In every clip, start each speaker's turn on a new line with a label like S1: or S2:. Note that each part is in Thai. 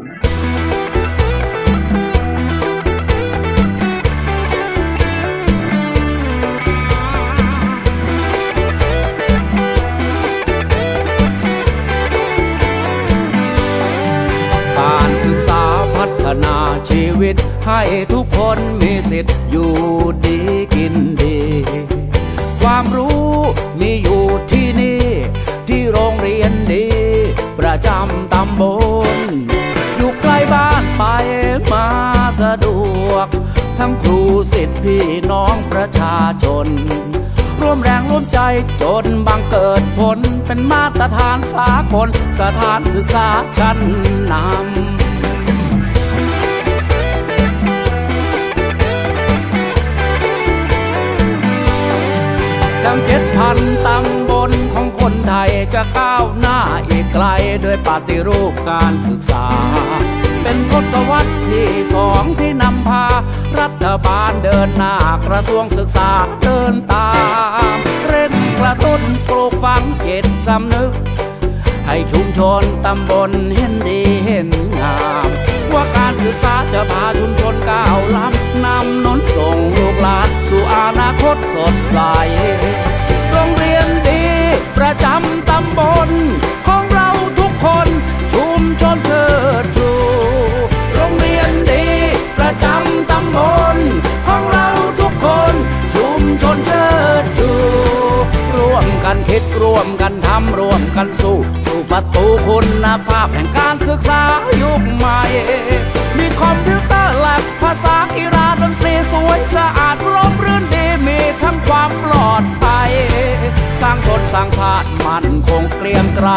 S1: การศึกษาพัฒนาชีวิต ให้ทุกคนมีสิทธิ์อยู่ดีกินดี ความรู้มีอยู่ที่นี่ ที่โรงเรียนดี ประจำตำบล ทั้งครูสิทธิ์พี่น้องประชาชน ร่วมแรงร่วมใจจนบังเกิดผล เป็นมาตรฐานสากลสถานศึกษาชั้นนำทั้งเจ็ดพันตำบลของคนไทยจะก้าวหน้าอีกไกลด้วยปฏิรูปการศึกษา เป็นทศวรรษที่สองที่นำพา รัฐบาลเดินหน้ากระทรวงศึกษาเดินตาม เร่งกระตุ้นปลูกฝังจิตสำนึก ให้ชุมชนตำบลเห็นดีเห็นงาม ว่าการศึกษาจะพาชุมชนก้าวล้ำนำนนส่งลูกหลานสู่อนาคตสดใสโรงเรียนดีประจำ ชนเชิดชูร่วมกันคิดร่วมกันทำร่วมกันสู้ สู่ประตูคุณภาพแห่งการศึกษายุคใหม่ มีคอมพิวเตอร์แลบภาษากีฬาดนตรีสวยสะอาดร่มรื่นดีมีทั้งความปลอดภัยสร้างชนสร้างชาติมันคงเกรียงไกร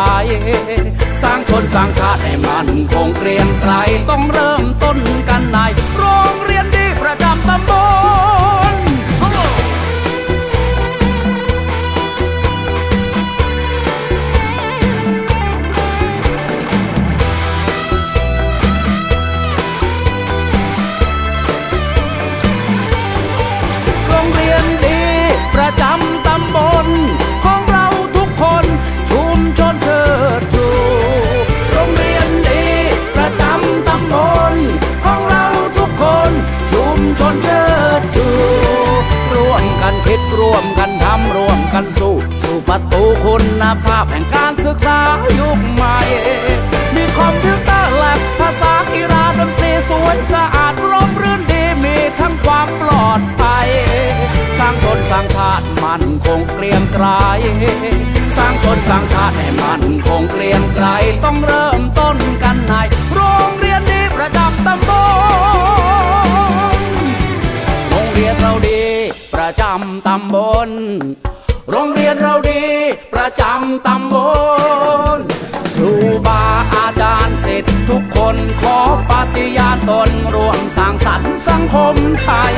S1: สร้างชนสร้างชาติให้มันคงเกรียงไกรต้องเริ่มต้นกันในโรงเรียนดีำร่วมกันสู้ สู่ประตูคุณภาพแห่งการศึกษายุคใหม่ มีคอมพิวเตอร์แลบภาษากีฬาดนตรีสวยสะอาดร่มรื่นดีมีทั้งความปลอดภัย สร้างชนสร้างชาติมันคงเกรียงไกรสร้างชนสร้างชาติให้มันคงเกรียงไกรต้องเริ่ม ประจำตำบล โรงเรียนเราดีประจำตำบล ครูบาอาจารย์สิทธิ์ทุกคนขอปฏิญาณตนร่วมสร้างสรรค์สังคมไทย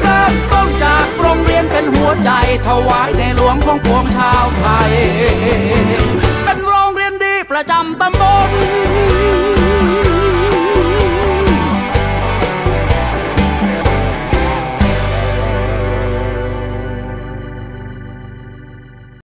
S1: เริ่มต้นจากโรงเรียนเป็นหัวใจถวายในหลวงของปวงชาวไทย เป็นโรงเรียนดีประจำตำบล